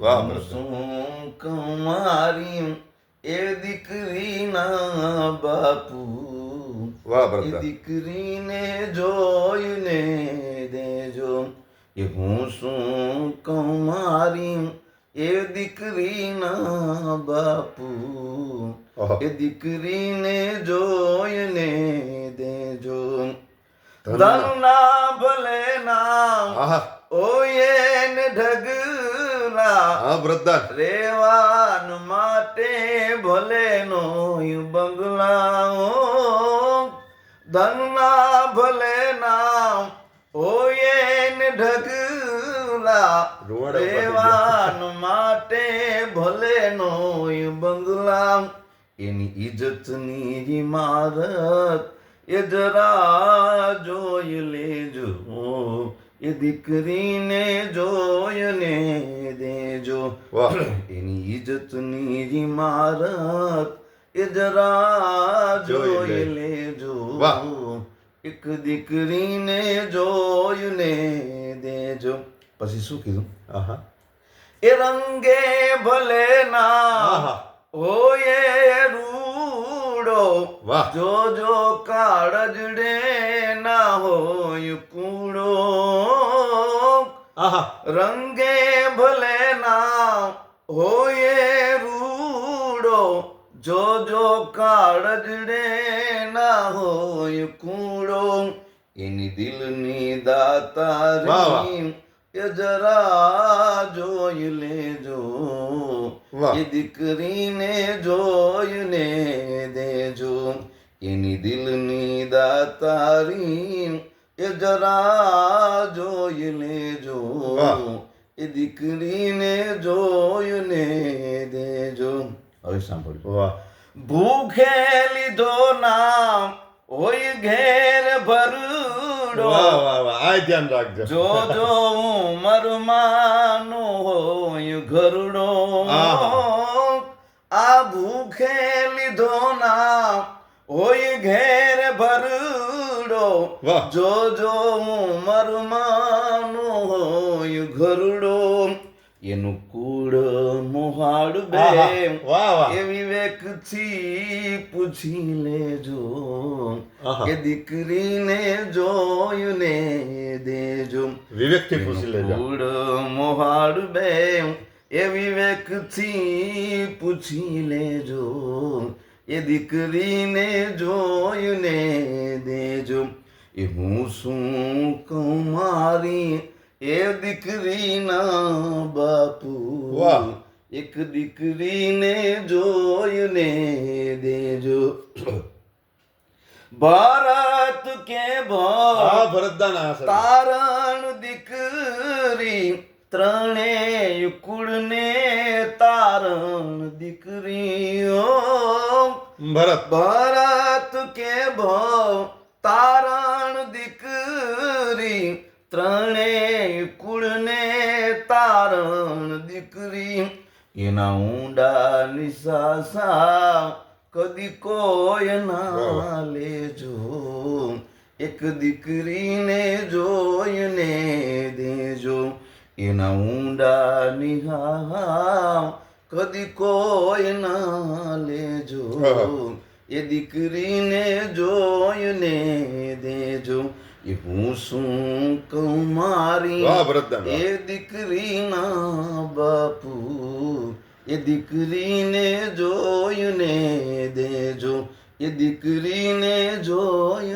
વાહ, હું ભરત. શું કમારી એ દીકરીના બાપુ વાહ એ ભરતદાન દીકરીને જોઈને દેજો એ હું શું કમારી એ દીકરીના બાપુ ઓહો. એ દીકરીને જોઈને દેજો ધનના. ધનના ભલે નામ આહા ઓયે ને ઢગલા હા વૃદ્ધા રેવાન માટે ભલે નો બંગલાઓ ધનના ભલે નામ ઓયે ને ઢગલા. રેવાન માટે ભલે નો બંગલા એની ઇજ્જતની ઇમારત એ જરા જોઈ લેજો એ દીકરીને જોયને દેજો. એની ઇજ્જતની ઇમારત એ જરા જોઈ લેજો. એક દીકરીને જોયને દેજો. પછી શું કીધું? આહા. એ રંગે ભલે ના હોય વાહ. જો જો કાળજડે ના હોય કૂડો રંગે ભલે ના હોય રૂડો. જો જો કાળજડે ના હોય કૂડો એની દિલની દાતા એ જરા જોઈ લેજો. એ દીકરીને જોઈને દેજો એની દિલની દાતારી એ જરા જોઈ લેજો. વાહ. એ દીકરીને જોઈને દેજો. હવે સાંભળ્યું વાહ. ભૂખે લીધો નામ હોય ઘેર ભરડો. વાહ વાહ વાહ. આ ધ્યાન રાખજો. જો જો ઉમરમાંનો હોય ઘરડો. આ ભૂખે લીધો ના હોય ઘેર ભરડો વાહ. જો જો ઉમરમાંનો હોય ઘરડો એનું કુળ મોહાડ બે. એ વિવેકથી પૂછી લેજો. કે દીકરીને જોયું ને દેજો. વિવેકથી પૂછી લેજો. કુળ મોહાડ બે. એ વિવેકથી પૂછી લેજો એ દીકરીને જોઈને દેજો. એ હું શું કહું મારી? એ દીકરીના બાપુ. એક દીકરીને જોઈને દેજો. ભારત કે ભરતદાન તારણ દીકરી ત્રણેય કુળને તારણ ભરત. ભરત કે ભવ તારણ દીકરી ત્રણેય કુળને તારણ દીકરી. એના ઊંડા નિશાસા કદી કોઈ ના લેજો. એક દીકરીને જોઈને દેજો. એના ઊંડા નિહા કદી કોઈ ના લેજો. એ દીકરીને જોઈને દેજો. એ હું શું કહું મારી? એ દીકરી ના દીકરીના બાપુ. એ દીકરીને જોઈને દેજો. એ દીકરીને જોઈ